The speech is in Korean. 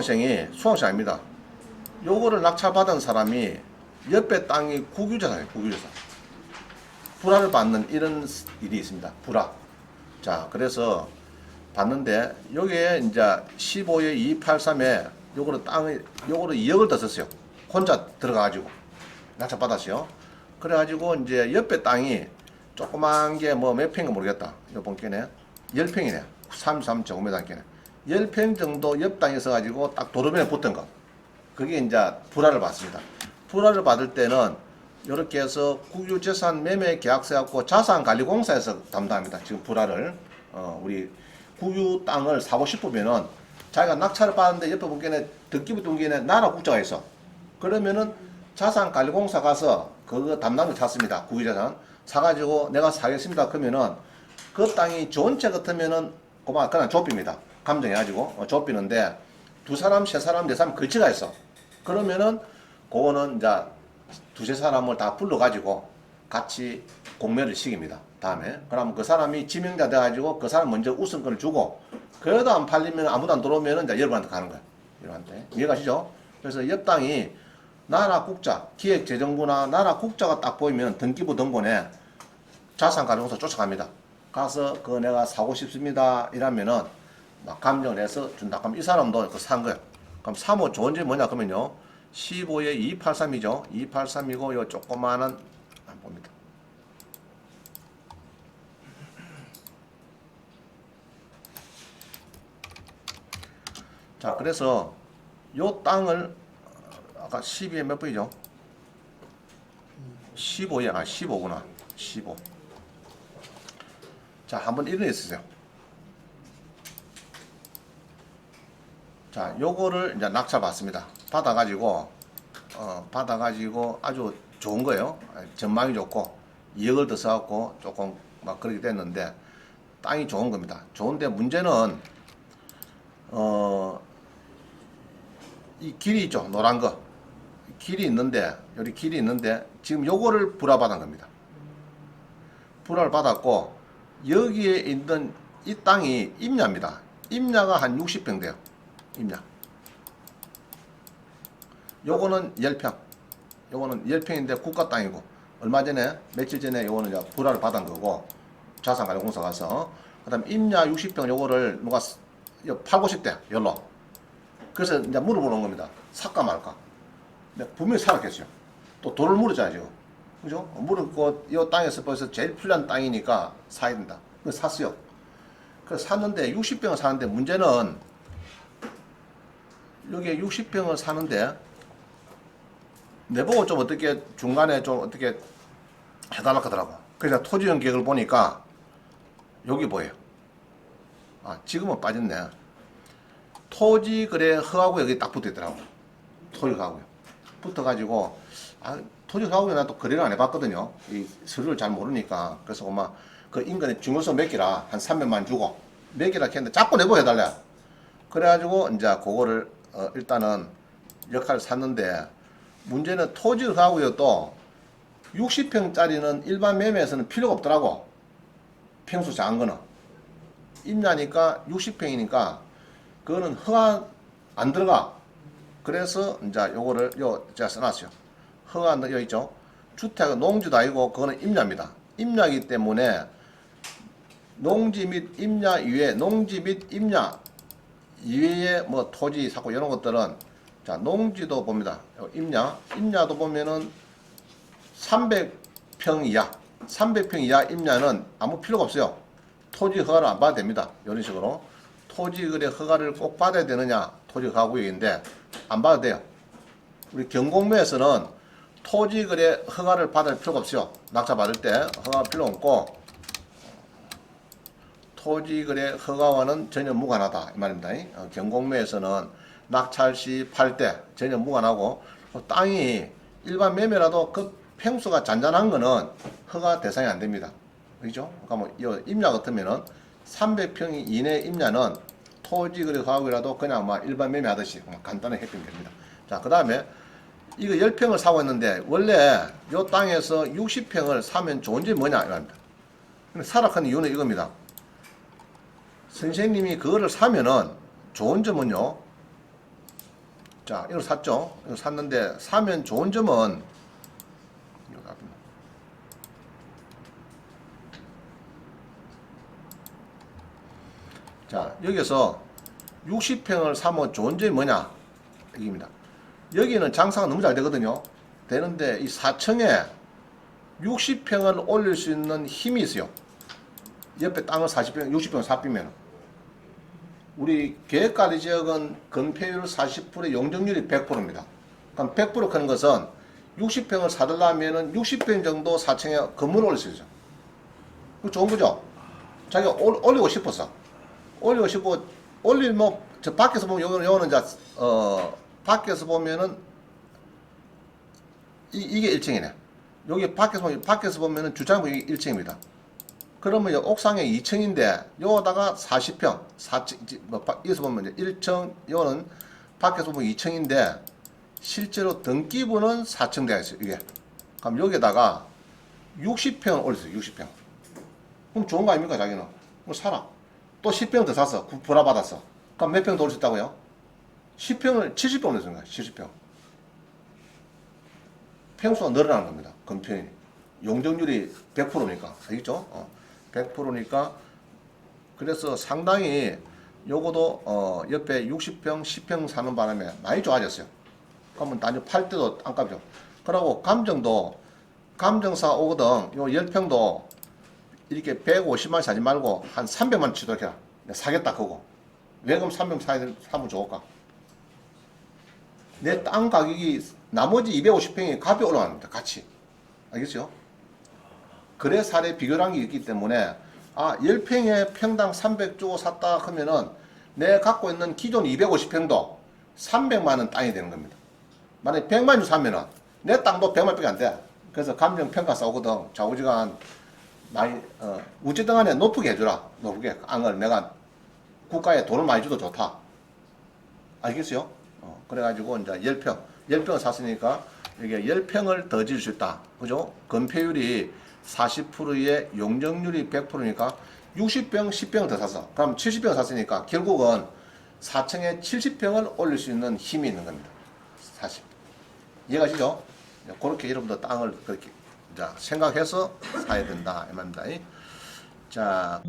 수강생이 수강생 아닙니다. 요거를 낙찰받은 사람이 옆에 땅이 국유재산이에요. 국유재산. 불화를 받는 이런 일이 있습니다. 불화. 자, 그래서 봤는데 여기에 이제 15에 283에 요거를 땅을 요거를 2억을 더 썼어요. 혼자 들어가 가지고 낙찰 받았어요. 그래 가지고 이제 옆에 땅이 조그만 게 뭐 몇 평인가 모르겠다. 요번 게네 10평이네. 33제곱미터께네. 10평 정도 옆 땅에 있어가지고 딱 도로변에 붙은 거. 그게 이제 불화를 받습니다. 불화를 받을 때는 이렇게 해서 국유재산 매매 계약서 갖고 자산관리공사에서 담당합니다. 지금 불화를 어, 우리 국유 땅을 사고 싶으면은 자기가 낙찰을 받는데 옆에 보기에는 등기부 등기에 나라 국자가 있어. 그러면은 자산관리공사 가서 그거 담당을 찾습니다. 국유재산 사가지고 내가 사겠습니다. 그러면은 그 땅이 채 같으면은 그만 그냥 좁힙니다. 감정해가지고 어, 좁히는데 두 사람, 세 사람, 네 사람 걸치가 있어. 그러면은 그거는 이제 두세 사람을 다 불러가지고 같이 공매를 시킵니다. 다음에 그러면 그 사람이 지명자 돼가지고 그 사람 먼저 우선권을 주고 그래도 안 팔리면 아무도 안 들어오면은 이제 여러분한테 가는 거야. 여러분한테 이해가시죠? 그래서 옆 땅이 나라 국자, 기획재정부나 나라 국자가 딱 보이면 등기부 등본에 자산가정사 쫓아갑니다. 가서 그 내가 사고 싶습니다. 이러면은 막 감정을 해서 준다. 그럼 이 사람도 그 산 거예요. 그럼 3호 좋은 점이 뭐냐 그러면요. 15에 283이죠. 283이고 요 조그마한 안 봅니다. 자, 그래서 요 땅을 아까 12에 몇 분이죠? 15에 아 15구나. 15. 자, 한번 일어나 있으세요. 자, 요거를 이제 낙찰 받습니다. 받아가지고, 어, 받아가지고 아주 좋은 거예요. 전망이 좋고, 2억을 더 써갖고 조금 막 그렇게 됐는데, 땅이 좋은 겁니다. 좋은데 문제는, 어, 이 길이 있죠. 노란 거. 길이 있는데, 여기 길이 있는데, 지금 요거를 불화받은 겁니다. 불화를 받았고, 여기에 있는 이 땅이 임야입니다. 임야가 한 60평 돼요. 임야. 요거는 10평. 요거는 10평인데 국가 땅이고 얼마 전에 며칠 전에 요거는 이제 불화를 받은 거고 자산관리공사 가서 그다음 임야 60평 요거를 누가 팔고 싶대. 열로. 그래서 이제 물어보는 겁니다. 살까 말까. 분명히 살았겠죠. 또 돈을 물었잖아요. 그죠? 물었고 이 땅에서 벌써 제일 풀린 땅이니까 사야 된다. 그래서 샀어요. 그래서 샀는데 60평을 사는데 문제는 여기 60평을 사는데 내보고 좀 어떻게 중간에 좀 어떻게 해달라 하더라고. 그래서 토지연 계획을 보니까 여기 보여요. 아 지금은 빠졌네. 토지 거래 허하고 여기 딱 붙어 있더라고. 토지 가고요. 붙어가지고 아 토지 가고에 나또 거래를 안 해봤거든요. 이 서류를 잘 모르니까 그래서 엄마 그 인근에 중요소 몇 개라 한 300만 주고 몇 개라 했는데 자꾸 내보 해달래. 그래가지고 이제 그거를 어, 일단은 역할을 샀는데 문제는 토지를 가고요 또 60평짜리는 일반 매매에서는 필요가 없더라고. 평수 작은 거는. 임야니까 60평이니까 그거는 허가 안 들어가. 그래서 이제 요거를 요 제가 써놨어요. 허가 안 들어 있죠? 주택은 농지도 아니고 그거는 임야입니다. 임야이기 때문에 농지 및 임야 이외 농지 및 임야 이외에 뭐 토지 사고 이런 것들은 자 농지도 봅니다. 요 임야 임야도 보면은 300평 이하 300평 이하 임야는 아무 필요가 없어요. 토지 허가를 안 받아도 됩니다. 이런 식으로 토지 거래 허가를 꼭 받아야 되느냐 토지 가구역인데 안 받아도 돼요. 우리 경공매에서는 토지 거래 허가를 받을 필요가 없어요. 낙찰 받을 때 허가 필요 없고 토지 거래 허가와는 전혀 무관하다 이 말입니다. 어, 경공매에서는 낙찰 시 팔 때 전혀 무관하고 어, 땅이 일반 매매라도 그 평수가 잔잔한 거는 허가 대상이 안 됩니다. 그죠? 그러니까 뭐이 임야 같으면은 300평 이내 임야는 토지 거래 허가이라도 그냥 막 일반 매매하듯이 간단하게 해주면 됩니다. 자, 그다음에 이거 10평을 사고 있는데 원래 이 땅에서 60평을 사면 좋은 점이 뭐냐 이겁니다. 근데 사락하는 이유는 이겁니다. 선생님이 그거를 사면은 좋은 점은요. 자, 이걸 샀죠. 이거 샀는데 사면 좋은 점은 자, 여기서 60평을 사면 좋은 점이 뭐냐? 이깁니다. 여기는 장사가 너무 잘 되거든요. 되는데 이 4층에 60평을 올릴 수 있는 힘이 있어요. 옆에 땅을 40평, 60평 삽비면 우리 계획관리 지역은 건폐율 40%, 용적률이 100%입니다. 그럼 100% 크는 것은 60평을 사들라면은 60평 정도 4층에 건물을 올릴 수 있죠. 그 좋은 거죠. 자기가 올, 올리고 싶었어. 올리고 싶고 올릴 뭐저 밖에서 보면 요거는 요거는 이제 어 밖에서 보면은 이, 이게 1층이네. 여기 밖에서 보면 밖에서 보면은 주차장 이게 1층입니다. 그러면 요 옥상에 2층인데 요거다가 40평 4층 뭐 바- 여기서 보면 이제 1층 요거는 밖에서 보면 2층인데 실제로 등기부는 4층 되어 있어요. 이게. 그럼 여기다가 60평 올렸어요. 60평. 그럼 좋은 거 아닙니까 자기는? 그럼 사라. 또 10평 더. 구- 불화 받았어. 그럼 몇 평 더 올렸다고요? 10평을 70평 올렸는 거야. 70평. 평수가 늘어나는 겁니다. 건평이. 용적률이 100%니까. 알겠죠? 어. 100%니까 그래서 상당히 요거도 어 옆에 60평, 10평 사는 바람에 많이 좋아졌어요. 그러면 단지 팔 때도 안값이죠. 그러고 감정도 감정사 오거든. 요 10평도 이렇게 150만 사지 말고 한 300만 치도록 해라. 내가 사겠다 그거. 왜 그럼 300 사야 돼? 사면 좋을까? 내 땅 가격이 나머지 250평이 값이 올라갑니다. 같이. 알겠죠? 거래 사례 비교란 게 있기 때문에 아 10평에 평당 300 주고 샀다 하면은 내 갖고 있는 기존 250평도 300만 원 땅이 되는 겁니다. 만약에 100만 주 사면은 내 땅도 100만 밖에 안 돼. 그래서 감정 평가 싸우거든. 좌우지간 많이 어, 어쨌든 간에 높게 해주라. 높게 안을 내가 국가에 돈을 많이 줘도 좋다. 알겠어요? 어, 그래가지고 이제 10평, 10평을 샀으니까 이게 10평을 더 지을 수 있다. 그죠? 건폐율이 40%에 용적률이 100%니까 60평, 10평을 더 샀어. 그럼 70평 샀으니까 결국은 4층에 70평을 올릴 수 있는 힘이 있는 겁니다. 40. 이해가시죠? 그렇게 여러분들 땅을 그렇게 자, 생각해서 사야 된다. 이 말입니다. 자.